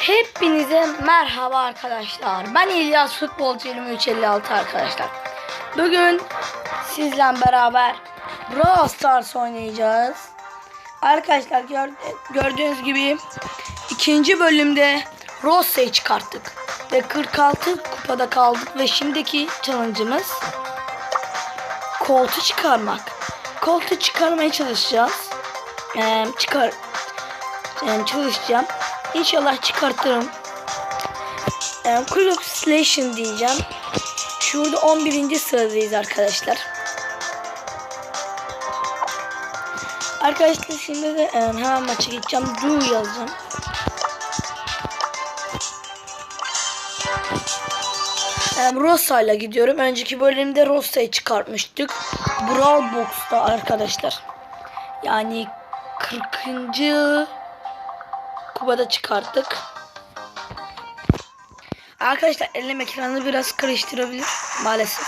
Hepinize merhaba arkadaşlar. Ben İlyas Futbolcu 2356 arkadaşlar. Bugün sizle beraber Brawl Stars oynayacağız. Arkadaşlar gör- gördüğünüz gibi ikinci bölümde Rossa'yı çıkarttık. Ve 46 kupada kaldık ve şimdiki challenge'ımız koltu çıkarmak. Koltu çıkarmaya çalışacağız. Ee, çıkar yani çalışacağım. İnşallah çıkartırım. Ee, Kulüp Station diyeceğim. Şurada 11. sıradayız arkadaşlar. Arkadaşlar şimdi de e, hemen maça gideceğim. Do yazacağım. E, Rosa ile gidiyorum. Önceki bölümde Rosa'yı çıkartmıştık. Brawl Box'ta arkadaşlar. Yani 40. kupada çıkarttık. Arkadaşlar elim ekranı biraz karıştırabilir maalesef.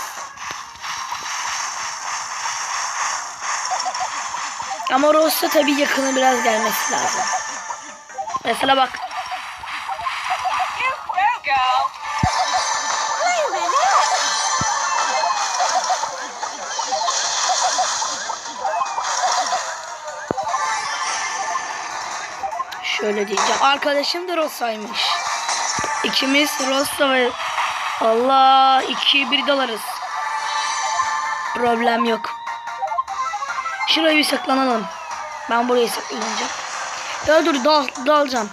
Ama Rosta tabi yakını biraz gelmesi lazım. Mesela bak. Şöyle diyeceğim. Arkadaşım da Rosa'ymış. İkimiz Rosa ve Allah 2 bir dolarız. Problem yok. Şuraya bir saklanalım. Ben buraya saklanacağım. Ya dur dal, dalacağım.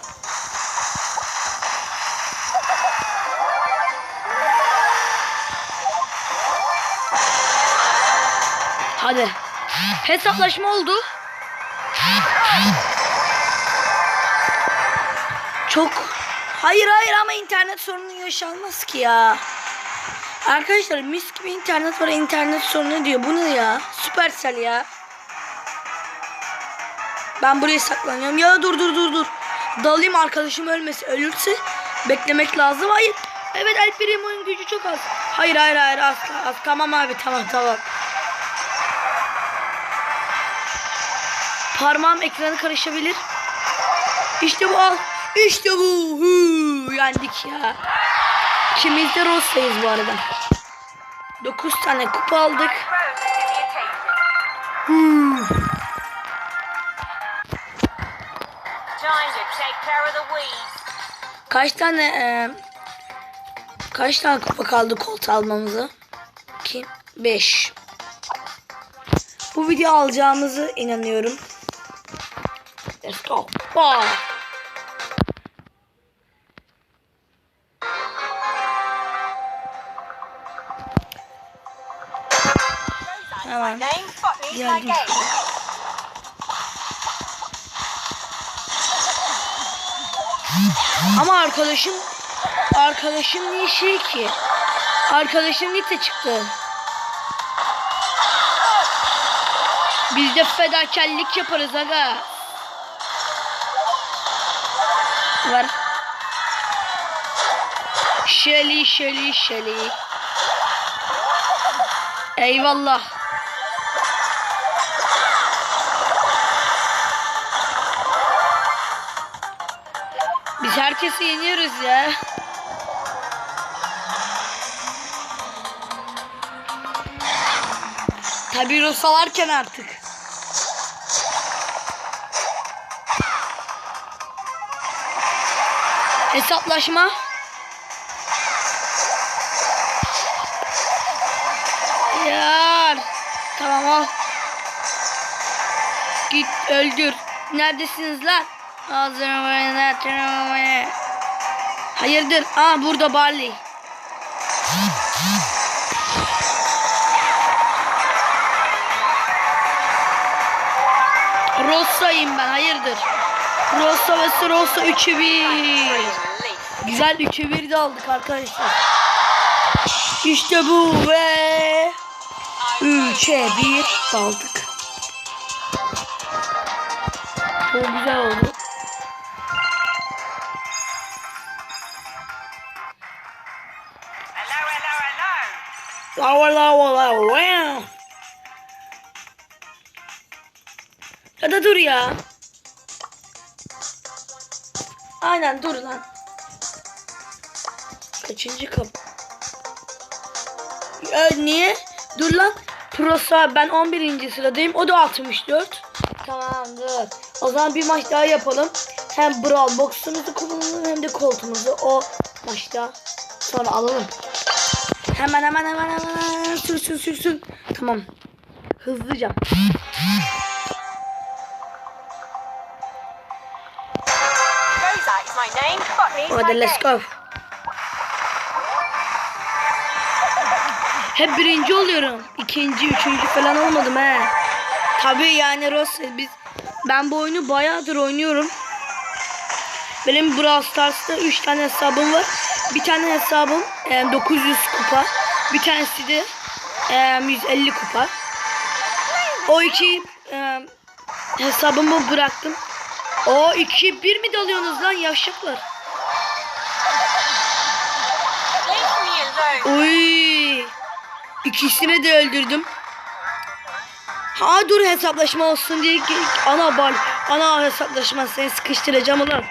Hadi. Hesaplaşma oldu. Çok Hayır hayır ama internet sorunu yaşanmaz ki ya. Arkadaşlar mis gibi internet var internet sorunu diyor. Bu ne ya? Süpersel ya. Ben buraya saklanıyorum. Ya dur dur dur dur. Dalayım arkadaşım ölmesin. Ölürse beklemek lazım. Hayır. Evet Alper'in oyun gücü çok az. Hayır hayır hayır az, az. Tamam abi tamam tamam. Parmağım ekranı karışabilir. İşte bu al. İşte bu. Yendik ya. İkimiz de Rossa'yız bu arada. 9 tane kupa aldık. Weeds. Kaç tane e, kaç tane kupa kaldı kolt almamıza? 2 5. Bu video alacağımızı inanıyorum. Let's go. Wow. Hemen. Geldim. Ama arkadaşım arkadaşım niye şey ki? Arkadaşım Nite çıktı. Biz de fedakarlık yaparız aga. Var. Şeli şeli şeli. Eyvallah. Biz herkesi yeniyoruz ya. Tabi Rusalarken artık. Hesaplaşma. Yar. Tamam al. Git öldür. Neredesiniz lan? Hayırdır? Aa burada Barley. Rossa'yım ben hayırdır? Rossa ve Rossa 3'ü 1. Relief. Güzel 3'ü 1 de aldık arkadaşlar. İşte bu ve 3'e 1 aldık. Çok güzel oldu. Lava lava lava. Ya da dur ya. Aynen dur lan. Kaçıncı kap? Ya niye? Dur lan. Prosa ben 11. sıradayım. O da 64. Tamamdır. O zaman bir maç daha yapalım. Hem Brawl Box'umuzu kullanalım hem de koltuğumuzu o maçta sonra alalım. Hemen hemen hemen hemen. Tamam. Hızlıca. İs my name. Botany is my Hadi let's go. Hep birinci oluyorum. İkinci, üçüncü falan olmadım he. Tabii yani Rose biz ben bu oyunu bayağıdır oynuyorum. Benim Brawl Stars'ta 3 tane hesabım var. Bir tane hesabım e, 900 kupa. Bir tanesi de e, 150 kupa. O iki e, hesabımı bıraktım. O iki bir mi dalıyorsunuz lan yavşaklar? Uy. İkisini de öldürdüm. Ha dur hesaplaşma olsun diye ana bal ana hesaplaşma seni sıkıştıracağım ulan.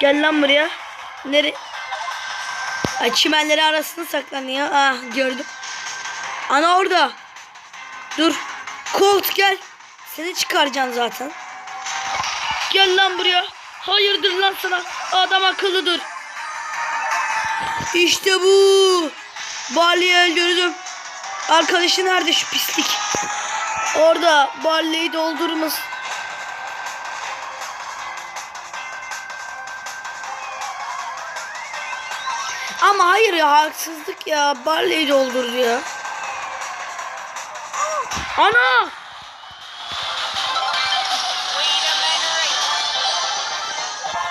Gel lan buraya. Nere? Ay çimenleri arasında saklanıyor. Ah gördüm. Ana orada. Dur. Colt gel. Seni çıkaracaksın zaten. Gel lan buraya. Hayırdır lan sana. Adam akıllı dur. İşte bu. Barley'i öldürdüm. Arkadaşı nerede şu pislik? Orada Barley'i doldurmaz. Ama hayır ya haksızlık ya. Barley'i doldurdu ya. Ana!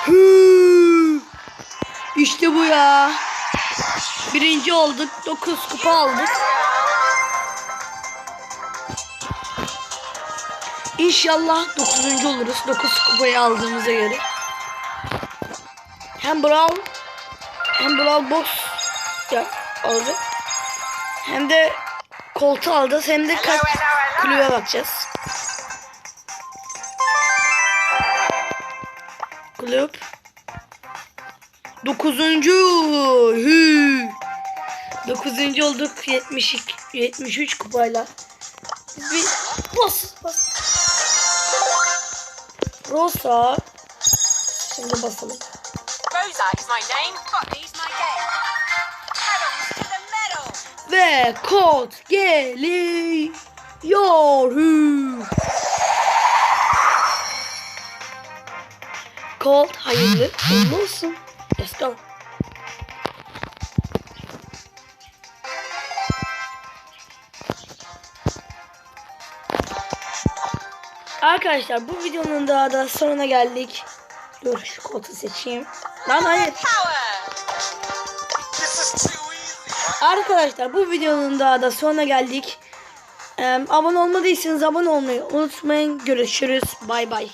Hıı. İşte bu ya. Birinci olduk. 9 kupa aldık. İnşallah 9. oluruz. 9 kupayı aldığımıza göre. Hem Brawl hem Brawl Box ya, aldık. Hem de koltuğu alacağız. Hem de kaç kulübe bakacağız. Kulüp. Dokuzuncu. Hü. Dokuzuncu olduk. 72, 73 kupayla. Bir bas bas. Rosa. Şimdi basalım. Rosa is my name. Botany Ve kod geliyor. Colt hayırlı uğurlu olsun. Let's go. Arkadaşlar bu videonun daha da sonuna geldik. Dur şu koltuğu seçeyim. Lan hayır. Arkadaşlar bu videonun daha da sonuna geldik. Ee, abone olmadıysanız abone olmayı unutmayın. Görüşürüz. Bay bay.